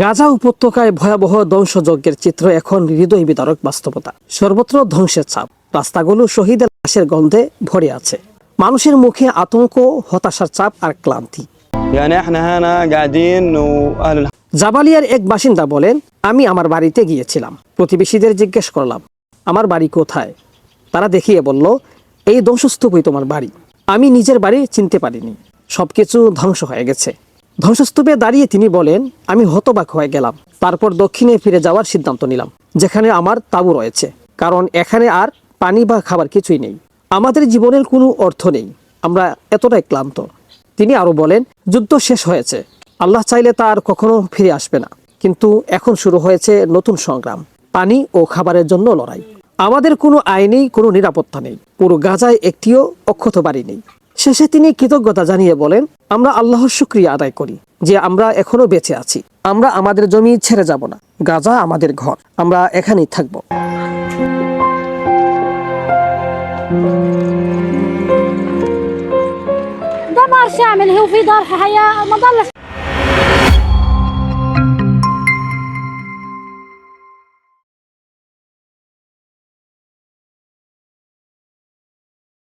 গাজা উপত্যকায় ভয়াবহ ধ্বংসযজ্ঞের চিত্র এখন হৃদয় বিদারক বাস্তবতা। সর্বত্র ধ্বংসের ছাপ। রাস্তাগুলো শহীদের লাশের গন্ধে ভরে আছে। মানুষের মুখে আতঙ্ক হতাশার চাপ আর ক্লান্তি। জাবালিয়ার এক বাসিন্দা বলেন আমি আমার বাড়িতে গিয়েছিলাম। প্রতিবেশীদের জিজ্ঞেস করলাম আমার বাড়ি কোথায়? তারা দেখিয়ে বলল এই ধ্বংসস্তূপই তোমার বাড়ি। আমি নিজের বাড়ি চিনতে পারিনি। সবকিছু ধ্বংস হয়ে গেছে। ধ্বংসস্তূপে দাঁড়িয়ে তিনি বলেন, আমি হতবাক হয়ে গেলাম। তারপর দক্ষিণে ফিরে যাওয়ার সিদ্ধান্ত নিলাম, যেখানে আমার তাঁবু রয়েছে। কারণ এখানে আর পানি বা খাবার কিছুই নেই। আমাদের জীবনের কোনো অর্থ নেই। আমরা এতটাই ক্লান্ত। তিনি আরও বলেন, যুদ্ধ শেষ হয়েছে। আল্লাহ চাইলে তা আর কখনো ফিরে আসবে না। কিন্তু এখন শুরু হয়েছে নতুন সংগ্রাম, পানি ও খাবারের জন্য লড়াই। আমাদের কোনো আইনেই কোনো নিরাপত্তা নেই। পুরো গাজায় একটিও অক্ষত বাড়ি নেই। শেষে তিনি কৃতজ্ঞতা জানিয়ে বলেন আমরা আল্লাহর শুক্রিয়া আদায় করি যে আমরা এখনো বেঁচে আছি আমরা আমাদের জমি ছেড়ে যাব না গাজা আমাদের ঘর আমরা এখানেই থাকবো دمار شامل هو في دار حياة مظلة